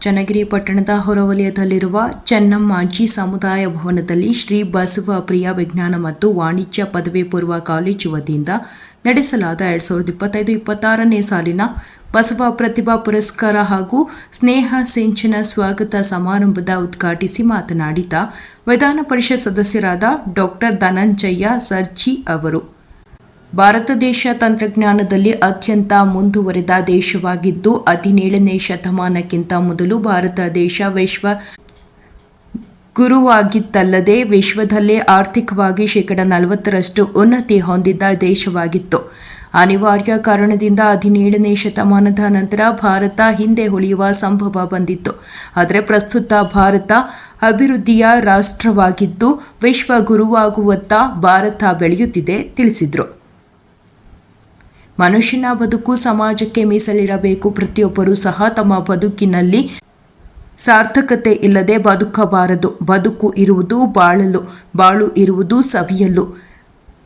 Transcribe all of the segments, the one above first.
ಚನ್ನಗಿರಿ ಪಟ್ಟಣದ ಹೊರವಲಯದಲ್ಲಿರುವ ಚೆನ್ನಮ್ಮಾಜಿ ಸಮುದಾಯ ಭವನದಲ್ಲಿ ಶ್ರೀ ಬಸವ ಪ್ರಿಯ ವಿಜ್ಞಾನ ಮತ್ತು ವಾಣಿಜ್ಯ ಪದವಿ ಪೂರ್ವ ಕಾಲೇಜು ವತಿಯಿಂದ ನಡೆಸಲಾದ ಎರಡ್ ಸಾವಿರದ ಇಪ್ಪತ್ತೈದು, ಇಪ್ಪತ್ತಾರನೇ ಸಾಲಿನ ಬಸವ ಪ್ರತಿಭಾ ಪುರಸ್ಕಾರ ಹಾಗೂ ಸ್ನೇಹ ಸಿಂಚನ ಸ್ವಾಗತ ಸಮಾರಂಭದ ಉದ್ಘಾಟಿಸಿ ಮಾತನಾಡಿದ ವಿಧಾನ ಪರಿಷತ್ ಸದಸ್ಯರಾದ ಡಾಕ್ಟರ್ ಧನಂಜಯ್ಯ ಸರ್ಜಿ ಅವರು. ಭಾರತ ದೇಶ ತಂತ್ರಜ್ಞಾನದಲ್ಲಿ ಅತ್ಯಂತ ಮುಂದುವರೆದ ದೇಶವಾಗಿದ್ದು, ಹದಿನೇಳನೇ ಶತಮಾನಕ್ಕಿಂತ ಮೊದಲು ಭಾರತ ದೇಶ ವಿಶ್ವ ಗುರುವಾಗಿತ್ತಲ್ಲದೆ ವಿಶ್ವದಲ್ಲೇ ಆರ್ಥಿಕವಾಗಿ ಶೇಕಡ ನಲವತ್ತರಷ್ಟು ಉನ್ನತಿ ಹೊಂದಿದ್ದ ದೇಶವಾಗಿತ್ತು. ಅನಿವಾರ್ಯ ಕಾರಣದಿಂದ ಹದಿನೇಳನೇ ಶತಮಾನದ ನಂತರ ಭಾರತ ಹಿಂದೆ ಉಳಿಯುವ ಸಂಭವ ಬಂದಿತ್ತು. ಆದರೆ ಪ್ರಸ್ತುತ ಭಾರತ ಅಭಿವೃದ್ಧಿಯ ರಾಷ್ಟ್ರವಾಗಿದ್ದು, ವಿಶ್ವ ಗುರುವಾಗುವತ್ತ ಭಾರತ ಬೆಳೆಯುತ್ತಿದೆ, ತಿಳಿಸಿದರು. ಮನುಷ್ಯನ ಬದುಕು ಸಮಾಜಕ್ಕೆ ಮೀಸಲಿಡಬೇಕು. ಪ್ರತಿಯೊಬ್ಬರೂ ಸಹ ತಮ್ಮ ಬದುಕಿನಲ್ಲಿ ಸಾರ್ಥಕತೆ ಇಲ್ಲದೆ ಬದುಕಬಾರದು. ಬದುಕು ಇರುವುದು ಬಾಳಲು, ಬಾಳು ಇರುವುದು ಸವಿಯಲು.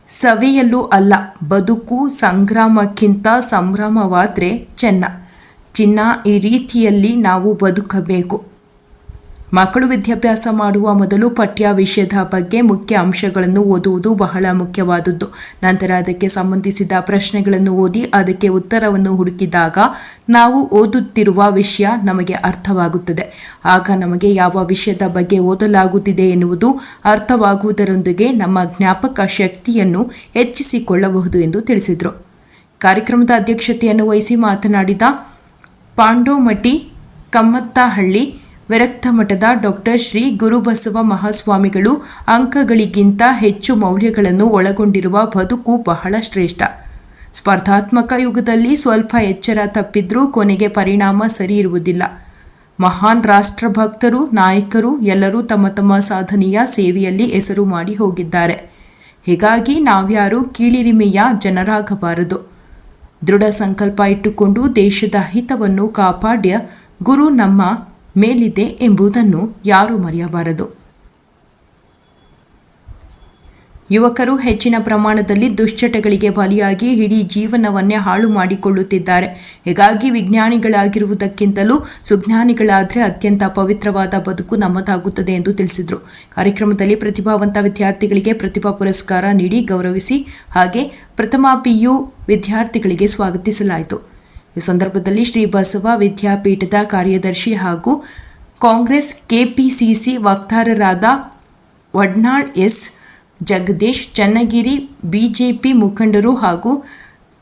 ಸವಿಯಲು ಅಲ್ಲ, ಬದುಕು ಸಂಗ್ರಾಮಕ್ಕಿಂತ ಸಂಭ್ರಮವಾದರೆ ಚೆನ್ನ. ಚಿನ್ನ ಈ ರೀತಿಯಲ್ಲಿ ನಾವು ಬದುಕಬೇಕು. ಮಕ್ಕಳು ವಿದ್ಯಾಭ್ಯಾಸ ಮಾಡುವ ಮೊದಲು ಪಠ್ಯ ವಿಷಯದ ಬಗ್ಗೆ ಮುಖ್ಯ ಅಂಶಗಳನ್ನು ಓದುವುದು ಬಹಳ ಮುಖ್ಯವಾದದ್ದು. ನಂತರ ಅದಕ್ಕೆ ಸಂಬಂಧಿಸಿದ ಪ್ರಶ್ನೆಗಳನ್ನು ಓದಿ ಅದಕ್ಕೆ ಉತ್ತರವನ್ನು ಹುಡುಕಿದಾಗ ನಾವು ಓದುತ್ತಿರುವ ವಿಷಯ ನಮಗೆ ಅರ್ಥವಾಗುತ್ತದೆ. ಆಗ ನಮಗೆ ಯಾವ ವಿಷಯದ ಬಗ್ಗೆ ಓದಲಾಗುತ್ತಿದೆ ಎನ್ನುವುದು ಅರ್ಥವಾಗುವುದರೊಂದಿಗೆ ನಮ್ಮ ಜ್ಞಾಪಕ ಶಕ್ತಿಯನ್ನು ಹೆಚ್ಚಿಸಿಕೊಳ್ಳಬಹುದು ಎಂದು ತಿಳಿಸಿದರು. ಕಾರ್ಯಕ್ರಮದ ಅಧ್ಯಕ್ಷತೆಯನ್ನು ವಹಿಸಿ ಮಾತನಾಡಿದ ಪಾಂಡೋಮಟಿ ಕಮ್ಮತ್ತಹಳ್ಳಿ ವಿರಕ್ತ ಮಠದ ಡಾಕ್ಟರ್ ಶ್ರೀ ಗುರುಬಸವ ಮಹಾಸ್ವಾಮಿಗಳು ಅಂಕಗಳಿಗಿಂತ ಹೆಚ್ಚು ಮೌಲ್ಯಗಳನ್ನು ಒಳಗೊಂಡಿರುವ ಬದುಕು ಬಹಳ ಶ್ರೇಷ್ಠ. ಸ್ಪರ್ಧಾತ್ಮಕ ಯುಗದಲ್ಲಿ ಸ್ವಲ್ಪ ಎಚ್ಚರ ತಪ್ಪಿದ್ರೂ ಕೊನೆಗೆ ಪರಿಣಾಮ ಸರಿ ಇರುವುದಿಲ್ಲ. ಮಹಾನ್ ರಾಷ್ಟ್ರಭಕ್ತರು, ನಾಯಕರು ಎಲ್ಲರೂ ತಮ್ಮ ತಮ್ಮ ಸಾಧನೆಯ ಸೇವೆಯಲ್ಲಿ ಹೆಸರು ಮಾಡಿ ಹೋಗಿದ್ದಾರೆ. ಹೀಗಾಗಿ ನಾವ್ಯಾರು ಕೀಳಿರಿಮೆಯ ಜನರಾಗಬಾರದು. ದೃಢ ಸಂಕಲ್ಪ ಇಟ್ಟುಕೊಂಡು ದೇಶದ ಹಿತವನ್ನು ಕಾಪಾಡ್ಯ ಗುರು ನಮ್ಮ ಮೇಲಿದೆ ಎಂಬುದನ್ನು ಯಾರೂ ಮರೆಯಬಾರದು. ಯುವಕರು ಹೆಚ್ಚಿನ ಪ್ರಮಾಣದಲ್ಲಿ ದುಶ್ಚಟಗಳಿಗೆ ಬಲಿಯಾಗಿ ಇಡೀ ಜೀವನವನ್ನೇ ಹಾಳು ಮಾಡಿಕೊಳ್ಳುತ್ತಿದ್ದಾರೆ. ಹೀಗಾಗಿ ವಿಜ್ಞಾನಿಗಳಾಗಿರುವುದಕ್ಕಿಂತಲೂ ಸುಜ್ಞಾನಿಗಳಾದರೆ ಅತ್ಯಂತ ಪವಿತ್ರವಾದ ಬದುಕು ನಮ್ಮದಾಗುತ್ತದೆ ಎಂದು ತಿಳಿಸಿದರು. ಕಾರ್ಯಕ್ರಮದಲ್ಲಿ ಪ್ರತಿಭಾವಂತ ವಿದ್ಯಾರ್ಥಿಗಳಿಗೆ ಪ್ರತಿಭಾ ಪುರಸ್ಕಾರ ನೀಡಿ ಗೌರವಿಸಿ, ಹಾಗೆ ಪ್ರಥಮ ಪಿಯು ವಿದ್ಯಾರ್ಥಿಗಳಿಗೆ ಸ್ವಾಗತಿಸಲಾಯಿತು. ಈ ಸಂದರ್ಭದಲ್ಲಿ ಶ್ರೀ ಬಸವ ವಿದ್ಯಾಪೀಠದ ಕಾರ್ಯದರ್ಶಿ ಹಾಗೂ ಕಾಂಗ್ರೆಸ್ ಕೆಪಿಸಿಸಿ ವಕ್ತಾರರಾದ ವಡ್ನಾಳ್ ಎಸ್ ಜಗದೀಶ್ ಚನ್ನಗಿರಿ ಬಿಜೆಪಿ ಮುಖಂಡರು ಹಾಗೂ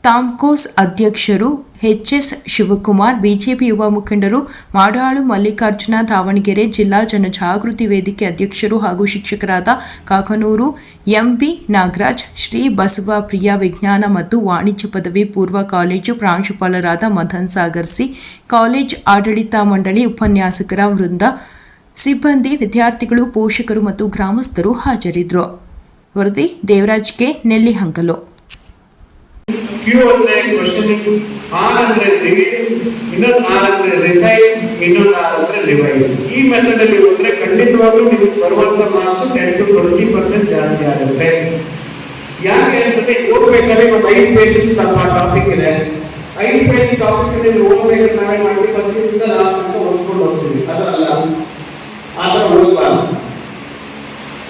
ತಾಮ್ಕೋಸ್ ಅಧ್ಯಕ್ಷರು ಎಚ್ ಎಸ್ ಶಿವಕುಮಾರ್, ಬಿಜೆಪಿ ಯುವ ಮುಖಂಡರು ಮಾಡಾಳು ಮಲ್ಲಿಕಾರ್ಜುನ ದಾವಣಗೆರೆ ಜಿಲ್ಲಾ ಜನಜಾಗೃತಿ ವೇದಿಕೆ ಅಧ್ಯಕ್ಷರು ಹಾಗೂ ಶಿಕ್ಷಕರಾದ ಕಾಕನೂರು ಎಂಬಿ ನಾಗರಾಜ್, ಶ್ರೀ ಬಸವ ಪ್ರಿಯ ವಿಜ್ಞಾನ ಮತ್ತು ವಾಣಿಜ್ಯ ಪದವಿ ಪೂರ್ವ ಕಾಲೇಜು ಪ್ರಾಂಶುಪಾಲರಾದ ಮದನ್ ಸಾಗರ್ ಸಿ, ಕಾಲೇಜ್ ಆಡಳಿತ ಮಂಡಳಿ ಉಪನ್ಯಾಸಕರ ವೃಂದ ಸಿಬ್ಬಂದಿ, ವಿದ್ಯಾರ್ಥಿಗಳು, ಪೋಷಕರು ಮತ್ತು ಗ್ರಾಮಸ್ಥರು ಹಾಜರಿದ್ದರು. ವರದಿ ದೇವರಾಜ್ ಕೆ. ನೆಲ್ಲಿಹಂಕಲು ಕ್ಯೂ ಅಂದ್ರೆ ಕ್ವಶನ್ ಆರ್ ಅಂದ್ರೆ ರೀಡ್ ಇನ್ನೊಂದು ಆರ್ ರಿಸೈಡ್ ಇನ್ನೊಂದು ಆರ್ ಅಂದ್ರೆ ರಿವೈಸ್. ಈ ಮೆಥಡ್ ಅಲ್ಲಿ ಹೋದ್ರೆ ಖಂಡಿತವಾಗ್ಲೂ ನಿಮಗೆ ಬರುವಂತ marks ten to twenty percent ಜಾಸ್ತಿ ಆಗುತ್ತೆ. ಯಾಕೆ ಅಂತಂದ್ರೆ ಓದ್ಬೇಕಾದ್ರೆ ಒಂದು ಐದು ಪೇಜ್ ನಮ್ಮ ಟಾಪಿಕ್ ಇದೆ. ಐದು ಪೇಜ್ ಟಾಪಿಕ್ ನೀವು ಓದ್ಬೇಕಾದ್ರೆ ನಾವೇ ಮಾಡಿ ಫಸ್ಟ್ ಇಂದ ಲಾಸ್ಟ್ ಅಂತ ಓದ್ಕೊಂಡು ಹೋಗ್ತೀವಿ ಅದಲ್ಲ ಆತರ ಓದಬಾರ್ದು.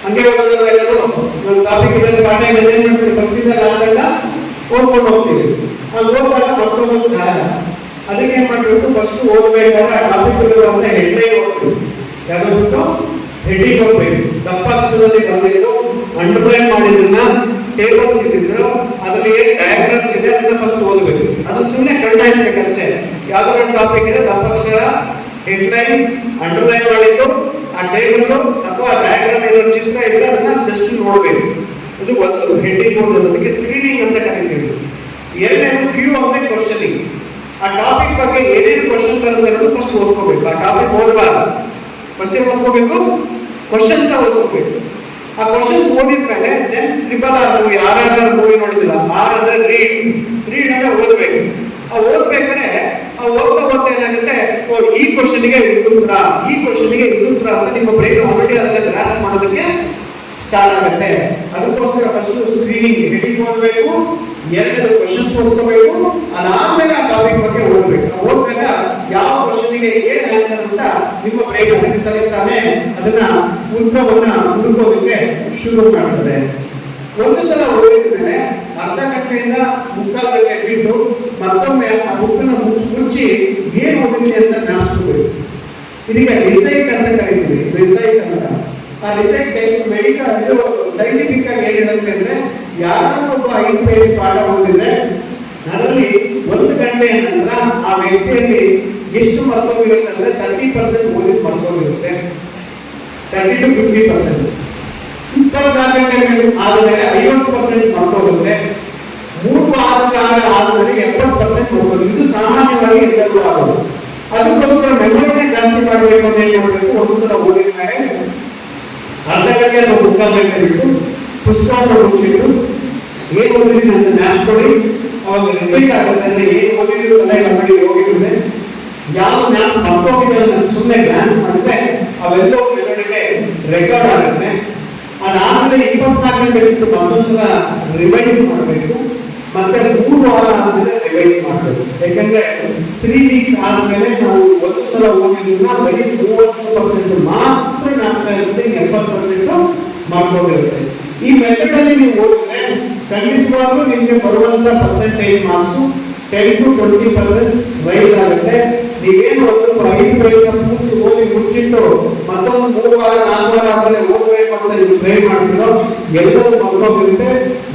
ಹಂಗೆ ಓದೋದಲ್ಲ ಎಲ್ಲರೂ, ಒಂದು ಟಾಪಿಕ್ ಇದೆ ಪಾಠ ಇದೆ ಫಸ್ಟ್ ಇಂದ ಲಾಸ್ಟ್ ಅಂತ ಓದ್ಕೊಂಡು ಹೋಗ್ತೀವಿ. ಅದು ಓದ್ದಾಗ ಮತ್ತೊಂದು ಸಹಾಯ ಅದಕ್ಕೆ ಏನ್ ಮಾಡ್ಬೇಕು? ಫಸ್ಟ್ ಓದ್ಬೇಕಾದ್ರೆ ಆ ಟಾಪಿಕ್ ಇರೋದ್ರೆ ಹೆಡ್ಲೈನ್ ಓದ್ತೀವಿ ಯಾವ್ದು ಹೆಡ್ಡಿಂಗ್ ಹೋಗ್ಬೇಕು. ದಪ್ಪ ಅಕ್ಷರದಲ್ಲಿ ಬಂದಿದ್ದು, ಅಂಡರ್ಲೈನ್ ಮಾಡಿದ್ರನ್ನ ಟೇಬಲ್ ಇದ್ದಿದ್ರು ಅದರಲ್ಲಿ ಏನ್ ಡಯಾಗ್ರಾಮ್ಸ್ ಇದೆ ಅದನ್ನ ಫಸ್ಟ್ ಓದಬೇಕು. ಅದು ಸುಮ್ಮನೆ ಕಂಡೈನ್ಸ್ ಅಷ್ಟೇ ಯಾವ್ದಾದ್ರು ಟಾಪಿಕ್ ಇದೆ, ದಪ್ಪ ಅಕ್ಷರ, ಹೆಡ್ಲೈನ್ಸ್, ಅಂಡರ್ಲೈನ್ ಮಾಡಿದ್ದು, ಆ ಟೇಬಲ್ ಅಥವಾ ಡಯಾಗ್ರಾಮ್ ಏನಾದ್ರು ಚಿತ್ರ ಇದ್ರೆ ಅದನ್ನ ಜಸ್ಟ್ ನೋಡ್ಬೇಕು. ಇದು ಒಂದು ಹೆಡ್ಡಿಂಗ್ ಅದಕ್ಕೆ ಸ್ಕ್ರೀನಿಂಗ್ ಅಂತ ಕರಿತೀವಿ. ಎರಡನೇದು ಕ್ಯೂ ಅಂದ್ರೆ ಕ್ವಶನಿಂಗ್ ಆ ಟಾಪಿಕ್ ಬಗ್ಗೆ ಏನೇನು ಕ್ವಶನ್ ಬರುತ್ತೆ ಫಸ್ಟ್ ಓದ್ಕೋಬೇಕು. ಆ ಟಾಪಿಕ್ ಓದಬಾರ್ದು. ಫಸ್ಟ್ ಏನು ಓದ್ಕೋಬೇಕು? ಕ್ವಶನ್ಸ್ ಓದ್ಕೋಬೇಕು. ಆ questions ಓದಿದ್ಮೇಲೆ then triple R movie R R R movie ನೋಡಿದಿಲ್ಲ R ಅಂದ್ರೆ ರೀಡ್ ರೀಡ್ ಅಂದ್ರೆ ಓದ್ಬೇಕು. ಆ ಓದ್ಬೇಕಾದ್ರೆ ಆ ಓದ್ತಾ ಓದ್ತಾ ಏನಾಗುತ್ತೆ? ಓ, ಈ ಕ್ವಶನ್ಗೆ ಇದು ಉತ್ತರ. ಈ ಕ್ವಶನ್ಗೆ ಇದು ಉತ್ತರ ಅಂತ ನಿಮ್ಮ ಬ್ರೈನ್ ಆಲ್ರೆಡಿ ಅದನ್ನ ಗ್ರಾಸ್ ಮಾಡೋದಕ್ಕೆ ಸ್ಟಾರ್ಟ್ ಆಗುತ್ತೆ ಅದಕ್ಕೋಸ್ಕರ ಫಸ್ಟ್ ಸ್ಕ್ರೀನಿಂಗ್ ಹೆಡಿಂಗ್ ಓದಬೇಕು ಎರಡು ಕ್ವಶನ್ಸ್ ಓದ್ಕೋಬೇಕು, ಅದಾದ್ಮೇಲೆ ಆ ಟಾಪಿಕ್ ಬಗ್ಗೆ ಓದಬೇಕು. ಓದಿದಾಗ ಯಾವ ಕ್ವಶನ್ಗೆ ಏನ್ ಆನ್ಸರ್ ಅಂತ ನಿಮ್ಮ ಬ್ರೈನ್ ತಲೆತಾನೆ ಅದನ್ನ ಉತ್ತರವನ್ನ ಹುಡುಕೋದಕ್ಕೆ ಶುರು ಮಾಡ್ತದೆ. ಒಂದು ಸಲ ಓದಿದ್ರೆ ಅರ್ಧ ಗಂಟೆಯಿಂದ ಮುಕ್ಕಾಲು ಗಂಟೆ ಬಿಟ್ಟು ಮತ್ತೊಮ್ಮೆ ಆ ಬುಕ್ಕನ್ನ ಮುಚ್ಚಿ ಏನ್ ಓದಿದೆ ಅಂತ ಜ್ಞಾಪಿಸ್ಕೋಬೇಕು. ಇದೀಗ ರಿಸೈಟ್ ಅಂತ ಕರಿತೀವಿ. ರಿಸೈಟ್ ಅಂತ. ಆ ರಿಸೈಟ್ ಮೆಡಿಕಲ್ ಇದು ಸೈಂಟಿಫಿಕ್ ಆಗಿ ಏನ್ ಹೇಳುತ್ತೆ ಅಂದ್ರೆ ಯಾರೋ ಒಬ್ಬ ಐದು ಪೇಜ್ ಪಾಠ ಓದಿದ್ರೆ ಅದರಲ್ಲಿ ಒಂದು ಗಂಟೆಯ ನಂತರ ಆ ವ್ಯಕ್ತಿಯಲ್ಲಿ ಎಷ್ಟು ಮರ್ತೋಗಿರುತ್ತೆ ಅಂದ್ರೆ ತರ್ಟಿ ಪರ್ಸೆಂಟ್ ಓದಿದ್ ಮರ್ತೋಗಿರುತ್ತೆ ತರ್ಟಿ ಟು ಫಿಫ್ಟಿ ಪರ್ಸೆಂಟ್ ಇಪ್ಪತ್ನಾಲ್ಕು ಗಂಟೆ ಆದರೆ ಐವತ್ತು ಪರ್ಸೆಂಟ್ ಮರ್ತೋಗುತ್ತೆ ಮೂರು ವಾರದ ಕಾಲ ಆದ್ಮೇಲೆ ಎಪ್ಪತ್ತು ಪರ್ಸೆಂಟ್ ಹೋಗೋದು ಇದು ಸಾಮಾನ್ಯವಾಗಿ ಎಲ್ಲರಿಗೂ ಆಗೋದು. ಅದಕ್ಕೋಸ್ಕರ ಮೆಮೊರಿನೇ ಜಾಸ್ತಿ ಮಾಡಬೇಕು ಅಂತ ಏನ್ ಒಂದು ಸಲ ಓದಿದ ಮೇಲೆ ಅರ್ಧ ಗಂಟೆ ಅಥವಾ ಮುಕ್ಕಾಲು ಗಂಟೆ ಪುಸ್ತಕ ಮುಚ್ಚಿಟ್ಟು ಏನು ಓದಿದ್ರಿ ಅಂತ ಜ್ಞಾಪಿಸ್ಕೊಳ್ಳಿ ಅವಾಗ ರಿಸೀಟ್ ಆಗುತ್ತೆ ಅಂದ್ರೆ ಏನು ಓದಿದ್ರು ತಲೆ ನಮಗೆ ಹೋಗಿರುತ್ತೆ. ಯಾವ ಜ್ಞಾನ ಮರ್ತೋಗಿದೆ ಸುಮ್ಮನೆ ಗ್ಲಾನ್ಸ್ ಮಾಡಿದ್ರೆ ಅವೆಲ್ಲೋ ಮೆಲೋಡಿಗೆ ರೆಕಾರ್ಡ್ ಆಗುತ್ತೆ. ಅದಾದ್ಮೇಲೆ ಇಪ್ಪತ್ನಾಲ್ಕು ಗಂಟೆ ಬಿಟ್ಟು ಮತ್ತೊಂದ್ಸಲ ರಿವೈಸ್ ಮಾಡಬೇಕು. ಮತ್ತೆ ಮೂರು ವಾರ ಆದ್ಮೇಲೆ ರಿವೈಸ್ ಮಾಡಬೇಕು. ಯಾಕಂದ್ರೆ ತ್ರೀ ವೀಕ್ಸ್ ಆದ್ಮೇಲೆ ನಾವು ಒಂದು ಸಲ ಓದಿದ್ರಿಂದ ಬರೀ ಮೂವತ್ತು ಪರ್ಸೆಂಟ್ ಮಾತ್ರ ಜ್ಞಾಪಕ ಇರುತ್ತೆ ಎಪ್ಪತ್ತು ಪರ್ಸೆಂಟ್ ಮಾಡ್ಕೊಂಡಿರುತ್ತೆ ಈ ಮೆಥಡ್ ಅಲ್ಲಿ ನೀವು ಓದಿದ್ರೆ ಖಂಡಿತವಾಗ್ಲೂ ನಿಮ್ಗೆ ಬರುವಂತ percentage marks ten to twenty percent rise ಆಗುತ್ತೆ ನೀವೇನು ಒಂದು ಐದು ಪೇಜ್ ಪೂರ್ತಿ ಓದಿ ಮುಚ್ಚಿಟ್ಟು ಮತ್ತೊಂದು ಮೂರು ವಾರ ನಾಲ್ಕು ವಾರ ಆದ್ಮೇಲೆ ಓದಬೇಕು ಅಂತ ನೀವು ಟ್ರೈ ಮಾಡ್ತೀರೋ ಎಲ್ಲರೂ ಮಕ್ಕಳಿರುತ್ತೆ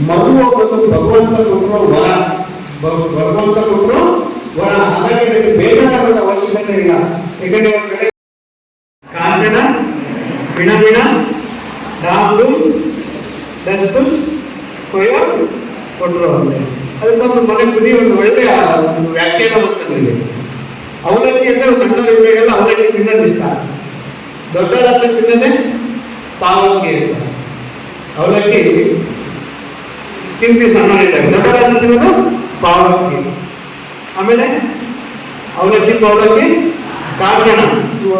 ಮಗು ಒಬ್ಬರು ಭಗವಂತ ಕೊಟ್ಟರು ವರ ಭಗ- ಭಗವಂತ ಕೊಟ್ಟರು ವರ ಹಾಗಾಗಿ ನಿಮಗೆ ಬೇಜಾರಾಗೋದ ಅವಶ್ಯಕತೆ ಇಲ್ಲ ಯಾಕಂದ್ರೆ ಒಂದ್ ಕಡೆ ಕಾಂಚನ ಬಿಣ ರಾಮು ದಸ್ತುಸ್ ಕೊಯ್ಯೋ ಕೊಟ್ಟರು ಅಂದ್ರೆ ಅದಕ್ಕೊಂದು ಮನೆ ಕುದಿ ಒಂದು ಒಳ್ಳೆಯ ವ್ಯಾಖ್ಯಾನ ಬರ್ತದೆ ಅವಲಕ್ಕಿ ಅಂದ್ರೆ ಸಣ್ಣದಿರುವಾಗೆಲ್ಲ ಅವಲಕ್ಕಿ ತಿನ್ನೋದು ಇಷ್ಟ. ದೊಡ್ಡದಾದ ತಿನ್ನದೆ ಪಾವಕ್ಕಿ ಅಂತ. ಅವಲಕ್ಕಿ ತಿಂತಿ ಸಣ್ಣ ದೊಡ್ಡದಾದ ತಿನ್ನೋದು ಪಾವಕ್ಕಿ ಆಮೇಲೆ ಅವಲಕ್ಕಿ, ಪಾವಲಕ್ಕಿ ಕಾಂಚನ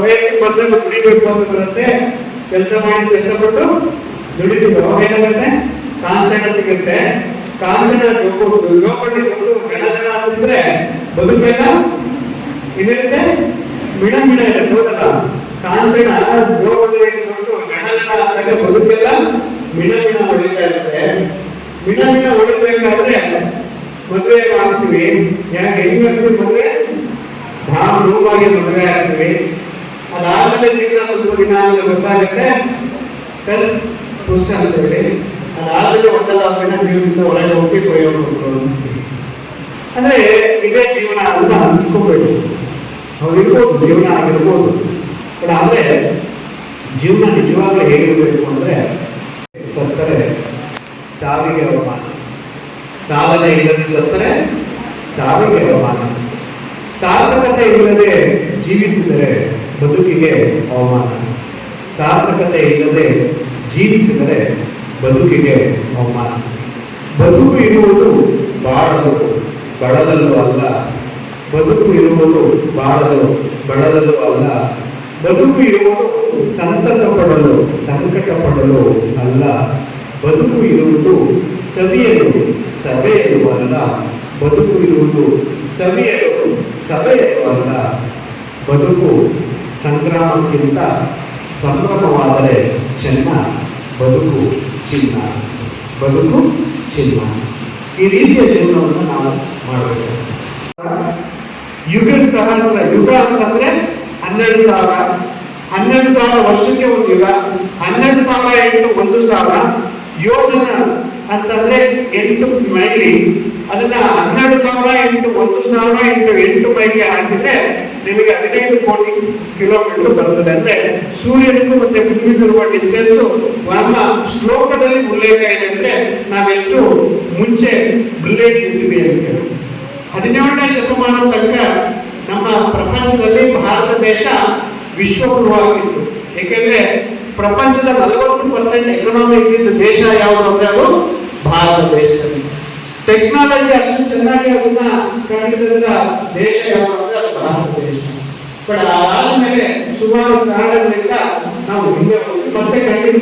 ವಯಸ್ಸಿಗೆ ಬಂದ್ರೆ ಕುಡಿಬೇಕು ಅಂತ ಬರುತ್ತೆ. ಕೆಲಸ ಮಾಡಿ ಕಷ್ಟಪಟ್ಟು ಅವಾಗ ಏನಾಗುತ್ತೆ? ಕಾಂಚನ ಸಿಗುತ್ತೆ. ಕಾಂಚನ ಜೋಪಡಿ ಜೋಪಡಿ ದುಡ್ಡು ಗಣ ಗಣ ಅಂತಿದ್ರೆ ಬದುಕೇನ ಇದಿರುತ್ತೆ ಮಿಣ ಮಿಣ ಇರುತ್ತೆ ಹೌದಲ್ಲ? ಕಾಂಚನ ಜೋಪಡಿ ದುಡ್ಡು ಗಣ ಗಣ ಬದುಕೆಲ್ಲ? ಮಿಣ ಮಿಣ ಹೊಡಿತಾ ಇರುತ್ತೆ. ಮಿಣ ಮಿಣ ಹೊಡಿಬೇಕಾದ್ರೆ ಮದುವೆ ಮಾಡ್ತೀವಿ. ಯಾಕೆ? ಹೆಂಗ್ ಮದುವೆ ಭಾಳ ನೋವಾಗಿ ಮದುವೆ ಆಗ್ತೀವಿ. ಅದಾದ್ಮೇಲೆ ಜೀವನ ಸ್ವಲ್ಪ ದಿನ ಗೊತ್ತಾಗುತ್ತೆ ಪ್ಲಸ್ ಪುರುಷ ಅಂತೇಳಿ ಅದಾದ್ಮೇಲೆ ಒಂದಲ್ಲ ಒಂದಿನ ಜೀವನದಿಂದ ಒಳಗೆ ಹೋಗಿ ಪ್ರಯೋಗ ಅಂದ್ರೆ ಇದೇ ಜೀವನ ಅಂತ ಅನ್ಸ್ಕೋಬೇಕು ಅವರಿರ್ಬೋದು ಜೀವನ ಆಗಿರ್ಬೋದು. ಬಟ್ ಆದ್ರೆ ಜೀವನ ನಿಜವಾಗ್ಲೂ ಹೇಗಿರ್ಬೇಕು ಅಂದ್ರೆ ಸತ್ತರೆ ಸಾವಿಗೆ ಅವಮಾನ. ಸಾವನೆ ಇಲ್ಲದೆ ಸತ್ತರೆ ಸಾವಿಗೆ ಅವಮಾನ. ಸಾರ್ಥಕತೆ ಇಲ್ಲದೆ ಜೀವಿಸಿದರೆ ಬದುಕಿಗೆ ಅವಮಾನ. ಸಾರ್ಥಕತೆ ಇಲ್ಲದೆ ಜೀವಿಸಿದರೆ ಬದುಕಿಗೆ ಅವಮಾನ. ಬದುಕು ಇರುವುದು ಬಾಳಲು ಬಡದಲ್ಲೂ ಅಲ್ಲ. ಬದುಕು ಇರುವುದು ಬಾಳಲು ಬಡದಲ್ಲೂ ಅಲ್ಲ. ಬದುಕು ಇರುವುದು ಸಂತಸ ಪಡಲು ಸಂಕಟ ಪಡಲು ಅಲ್ಲ. ಬದುಕು ಇರುವುದು ಸವಿಯಲು, ಸಭೆಯಲು ಅಲ್ಲ. ಬದುಕು ಇರುವುದು ಸವಿಯಲು, ಸಭೆಯಲು ಅಲ್ಲ. ಬದುಕು ಸಂಗ್ರಾಮಕ್ಕಿಂತ ಸಂಭ್ರಮವಾದರೆ ಚೆನ್ನ ಬದುಕು ಚಿನ್ನ. ಬದುಕು ಚಿನ್ನ. ಈ ರೀತಿಯ ಜೀವನವನ್ನು ನಾವು ಮಾಡಬೇಕು. ಯುಗ ಸಹಸ್ರ ಯುಗ ಅಂತಂದ್ರೆ ಹನ್ನೆರಡು ಸಾವಿರ. ಹನ್ನೆರಡು ಸಾವಿರ ವರ್ಷಕ್ಕೆ ಒಂದು ಯುಗ. ಹನ್ನೆರಡು ಸಾವಿರ ಎಂಟು ಒಂದು ಸಾವಿರ. ಯೋಜನ ಅಂತಂದ್ರೆ ಎಂಟು ಮೈಲಿ. ಅದನ್ನ ಹನ್ನೆರಡು ಸಾವಿರ ಎಂಟು ಒಂದು ಸಾವಿರ ಎಂಟು ಎಂಟು ಮೈಲಿ ಹಾಕಿದ್ರೆ ನಿಮಗೆ ಹದಿನೈದು ಕೋಟಿ ಕಿಲೋಮೀಟರ್ ಬರ್ತದೆ ಅಂದ್ರೆ ಸೂರ್ಯನಿಗೂ ಮತ್ತೆ ಭೂಮಿಗೂ ಇರುವ ಡಿಸ್ಟೆನ್ಸ್ ನಮ್ಮ ಶ್ಲೋಕದಲ್ಲಿ ಉಲ್ಲೇಖ ಅಂದ್ರೆ ನಾವೆಷ್ಟು ಮುಂಚೆ ಬುಲ್ಲೆಟ್ ಇದ್ದೀವಿ ಅಂತ ಹದಿನೇಳನೇ ಶತಮಾನ ತನಕ ನಮ್ಮ ಪ್ರಪಂಚದಲ್ಲಿ ಭಾರತ ದೇಶ ವಿಶ್ವಗುರುವಾಗಿತ್ತು. ಏಕೆಂದ್ರೆ ಪ್ರಪಂಚದ ನಲವತ್ತು ಪರ್ಸೆಂಟ್ ಎಕನಾಮಿ ಇದ್ದಿದ್ದ ದೇಶ ಯಾವುದು ಅಂದ್ರೆ ಅದು ಭಾರತ ದೇಶದಲ್ಲಿ ಟೆಕ್ನಾಲಜಿ ಅಷ್ಟು ಚೆನ್ನಾಗಿ ಅದನ್ನ ಕಂಡಿದ್ದ ದೇಶ ಯಾವುದು? ಭಾರತ ಬಟ್ ಅದಾದ್ಮೇಲೆ ಸುಮಾರು ಕಾರಣಗಳಿಂದ ನಾವು ಹಿಂದೆ ಮತ್ತೆ ಖಂಡಿತ